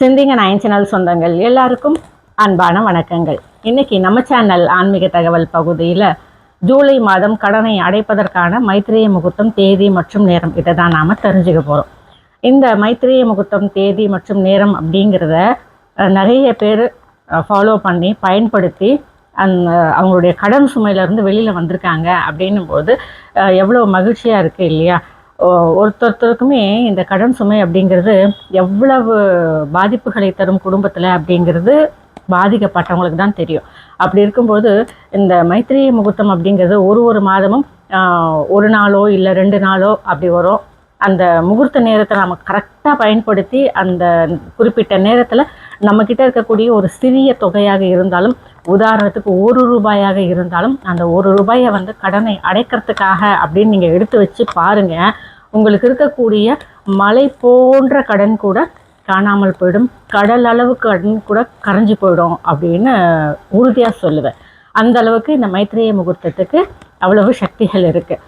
சிந்திங்க nine channel சொந்தங்கள் எல்லாருக்கும் அன்பான வணக்கங்கள். இன்னைக்கு நம்ம சேனல் ஆன்மீக தகவல் பகுதியில் ஜூலை மாதம் கடனை அடைப்பதற்கான மைத்திரிய முகூர்த்தம் தேதி மற்றும் நேரம். இதை தான் நாம் தெரிஞ்சுக்க போகிறோம் இந்த மைத்திரிய முகூர்த்தம் தேதி மற்றும் நேரம் அப்படிங்கிறத நிறைய பேர் ஃபாலோ பண்ணி பயன்படுத்தி அந்த அவங்களுடைய கடன் சுமையிலேருந்து வெளியில் வந்திருக்காங்க அப்படின்னும் போது எவ்வளோ மகிழ்ச்சியாக இருக்குது இல்லையா? ஒருத்தொருத்தருக்குமே இந்த கடன் சுமை அப்படிங்கிறது எவ்வளவு பாதிப்புகளை தரும் குடும்பத்தில் அப்படிங்கிறது பாதிக்கப்பட்டவங்களுக்கு தான் தெரியும். அப்படி இருக்கும்போது இந்த மைத்திரிய முகூர்த்தம் அப்படிங்கிறது ஒரு ஒரு மாதமும் ஒரு நாளோ இல்லை ரெண்டு நாளோ அப்படி வரும். அந்த முகூர்த்த நேரத்தை நம்ம கரெக்டாக பயன்படுத்தி அந்த குறிப்பிட்ட நேரத்தில் நம்மக்கிட்ட இருக்கக்கூடிய ஒரு சிறிய தொகையாக இருந்தாலும் உதாரணத்துக்கு ஒரு ரூபாயாக இருந்தாலும் அந்த ஒரு ரூபாயை வந்து கடனை அடைக்கிறதுக்காக அப்படின்னு நீங்கள் எடுத்து வச்சு பாருங்கள் உங்களுக்கு இருக்கக்கூடிய மலை போன்ற கடன் கூட காணாமல் போயிடும். கடல் அளவு கடன் கூட கரைஞ்சு போயிடும் அப்படின்னு உறுதியாக சொல்லுவேன். அந்த அளவுக்கு இந்த மைத்திரிய முகூர்த்தத்துக்கு அவ்வளவு சக்திகள் இருக்குது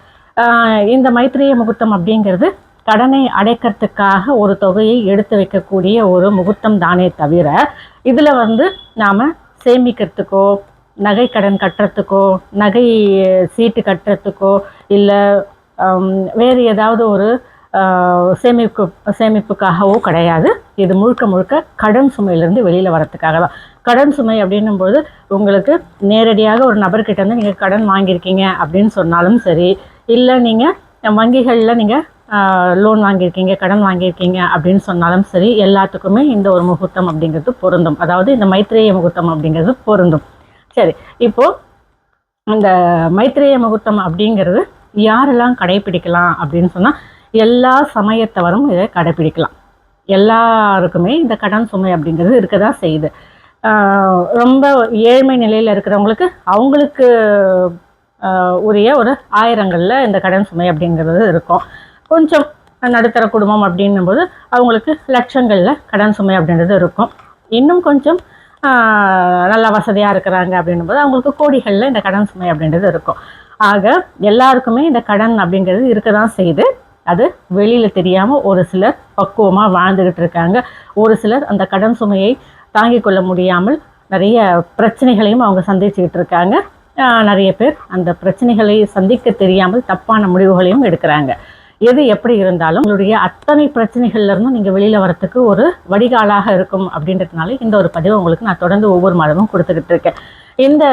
இந்த மைத்திரிய முகூர்த்தம் அப்படிங்கிறது கடனை அடைக்கிறதுக்காக ஒரு தொகையை எடுத்து வைக்கக்கூடிய ஒரு முகூர்த்தம் தானே தவிர இதில் வந்து நாம் சேமிக்கிறதுக்கோ நகை கடன் கட்டுறதுக்கோ நகை சீட்டு கட்டுறதுக்கோ இல்லை வேறு ஏதாவது ஒரு சேமிப்பு சேமிப்புக்காகவோ கிடையாது. இது முழுக்க முழுக்க கடன் சுமையிலேருந்து வெளியில் வரத்துக்காக தான். கடன் சுமை அப்படின்னும்போது உங்களுக்கு நேரடியாக ஒரு நபர்கிட்ட வந்து நீங்கள் கடன் வாங்கியிருக்கீங்க அப்படின்னு சொன்னாலும் சரி இல்லை நீங்கள் வங்கிகளில் நீங்கள் லோன் வாங்கியிருக்கீங்க கடன் வாங்கியிருக்கீங்க அப்படின்னு சொன்னாலும் சரி எல்லாத்துக்குமே இந்த ஒரு முகூர்த்தம் அப்படிங்கிறது பொருந்தும். அதாவது இந்த மைத்ரேய முகூர்த்தம் அப்படிங்கிறது பொருந்தும். சரி இப்போது இந்த மைத்ரேய முகூர்த்தம் அப்படிங்கிறது யாரெல்லாம் கடைபிடிக்கலாம் அப்படின்னு சொன்னால் எல்லா சமயத்தவரும் இதை கடைபிடிக்கலாம் எல்லாருக்குமே இந்த கடன் சுமை அப்படிங்கிறது இருக்க தான் செய்யுது. ஆஹ் ரொம்ப ஏழ்மை நிலையில் இருக்கிறவங்களுக்கு அவங்களுக்கு உரிய ஒரு ஆயிரங்களில் இந்த கடன் சுமை அப்படிங்கிறது இருக்கும். கொஞ்சம் நடுத்தர குடும்பம் அப்படின்னும் போது அவங்களுக்கு லட்சங்களில் கடன் சுமை அப்படின்றது இருக்கும். இன்னும் கொஞ்சம் நல்லா நல்ல வசதியாக இருக்கிறாங்க அப்படின்னும் போது அவங்களுக்கு கோடிகளில் இந்த கடன் சுமை அப்படின்றது இருக்கும். ஆக எல்லாருக்குமே இந்த கடன் அப்படிங்கிறது இருக்க தான் செய்யுது. அது வெளியில் தெரியாமல் ஒரு சிலர் பக்குவமாக வாழ்ந்துக்கிட்டு இருக்காங்க. ஒரு சிலர் அந்த கடன் சுமையை தாங்கிக் கொள்ள முடியாமல் நிறைய பிரச்சனைகளையும் அவங்க சந்திச்சுக்கிட்டு இருக்காங்க. நிறைய பேர் அந்த பிரச்சனைகளை சந்திக்க தெரியாமல் தப்பான முடிவுகளையும் எடுக்கிறாங்க. எது எப்படி இருந்தாலும் உங்களுடைய அத்தனை பிரச்சனைகள்ல இருந்தும் நீங்கள் வெளியில் வரத்துக்கு ஒரு வடிகாலாக இருக்கும் அப்படின்றதுனால இந்த ஒரு பதிவை உங்களுக்கு நான் தொடர்ந்து ஒவ்வொரு மாதமும் கொடுத்துக்கிட்டு இருக்கேன். இந்த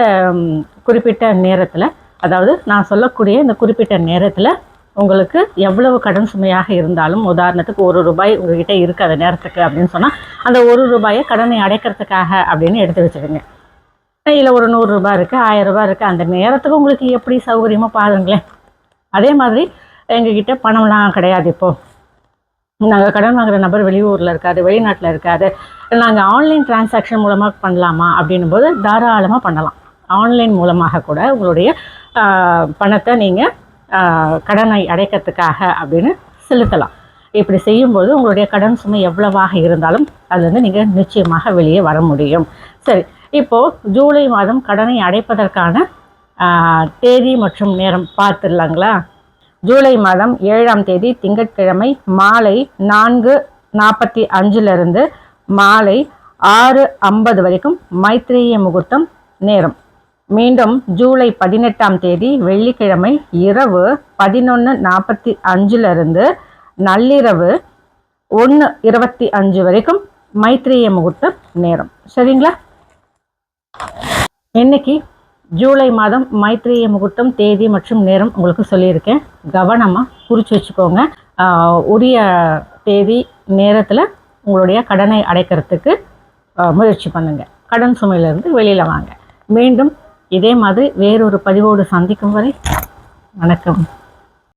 குறிப்பிட்ட நேரத்தில் அதாவது நான் சொல்லக்கூடிய இந்த குறிப்பிட்ட நேரத்தில் உங்களுக்கு எவ்வளவு கடன் சுமையாக இருந்தாலும் உதாரணத்துக்கு ஒரு ரூபாய் உங்ககிட்ட இருக்கு அந்த நேரத்துக்கு அப்படின்னு சொன்னால் அந்த ஒரு ரூபாயை கடனை அடைக்கிறதுக்காக அப்படின்னு எடுத்து வச்சுக்கோங்க. கையில் ஒரு நூறுரூபா இருக்குது ஆயிரம் ரூபாய் இருக்குது அந்த நேரத்துக்கு உங்களுக்கு எப்படி சௌகரியமாக பாருங்களேன். அதே மாதிரி எங்ககிட்ட பணம்லாம் கிடையாது இப்போது நாங்கள் கடன் வாங்குற நபர் வெளியூரில் இருக்காது வெளிநாட்டில் இருக்காது நாங்கள் ஆன்லைன் டிரான்சாக்ஷன் மூலமாக பண்ணலாமா அப்படின்னும் போது தாராளமாக பண்ணலாம். ஆன்லைன் மூலமாக கூட உங்களுடைய பணத்தை நீங்கள் கடனை அடைக்கிறதுக்காக அப்படின்னு செலுத்தலாம். இப்படி செய்யும்போது உங்களுடைய கடன் சுமை எவ்வளவாக இருந்தாலும் அதுலேருந்து நீங்கள் நிச்சயமாக வெளியே வர முடியும். சரி இப்போது ஜூலை மாதம் கடனை அடைப்பதற்கான தேதி மற்றும் நேரம் பார்த்துடலாங்களா? ஜூலை மாதம் ஏழாம் தேதி திங்கட்கிழமை மாலை நான்கு நாற்பத்தி அஞ்சிலிருந்து மாலை ஆறு ஐம்பது வரைக்கும் மைத்ரேய முகூர்த்தம் நேரம். மீண்டும் ஜூலை பதினெட்டாம் தேதி வெள்ளிக்கிழமை இரவு பதினொன்று நாற்பத்தி அஞ்சிலிருந்து நள்ளிரவு ஒன்று இருபத்தி அஞ்சு வரைக்கும் மைத்ரேய முகூர்த்தம் நேரம். சரிங்களா? இன்னைக்கு ஜூலை மாதம் மைத்ரிய முகூர்த்தம் தேதி மற்றும் நேரம் உங்களுக்கு சொல்லியிருக்கேன். கவனமாக குறித்து வச்சுக்கோங்க. உரிய தேதி நேரத்தில் உங்களுடைய கடனை அடைக்கிறதுக்கு முயற்சி பண்ணுங்கள் கடன் சுமையிலிருந்து வெளியில் வாங்க. மீண்டும் இதே மாதிரி வேறொரு பதிவோடு சந்திக்கும் வரை வணக்கம்.